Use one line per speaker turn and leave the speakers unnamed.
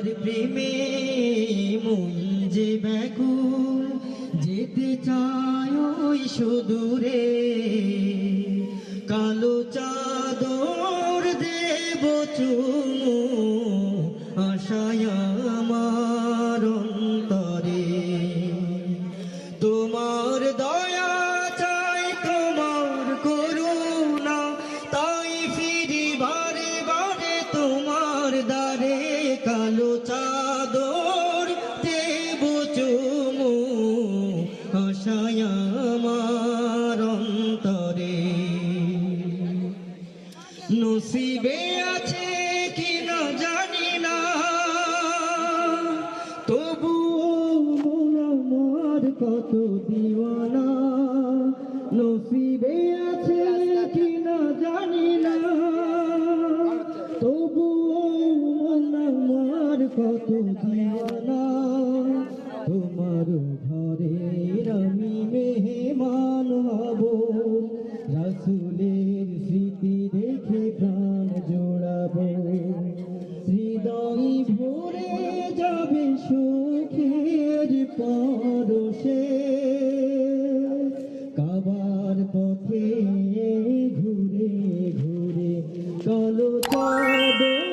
তোমার প্রেমে মন যে ব্যাকুল, যেতে চায় ওই সুদূরে। কালো চাদর দেব চুমু আমার অন্তরে। তোমার দয়া চাই, তোমার করুণা, তাই ফিরি বারে বারে তোমার দ্বারে। কালো চাদর দেব চুমু আশায় আমার অন্তরে। নসিবে আছে কি না জানি না, তবু আমার কত দিওয়ানা। নসিবে আছে কি না জানি না দিওয়ানা তোমার ঘরে রমি মেহমান হব রসুলের স্মৃতি দেখে প্রাণ জোড়াব। হৃদয় ভরে যাবে সুখের পরশে কাবার পথে ঘুরে ঘুরে চলো চাঁদের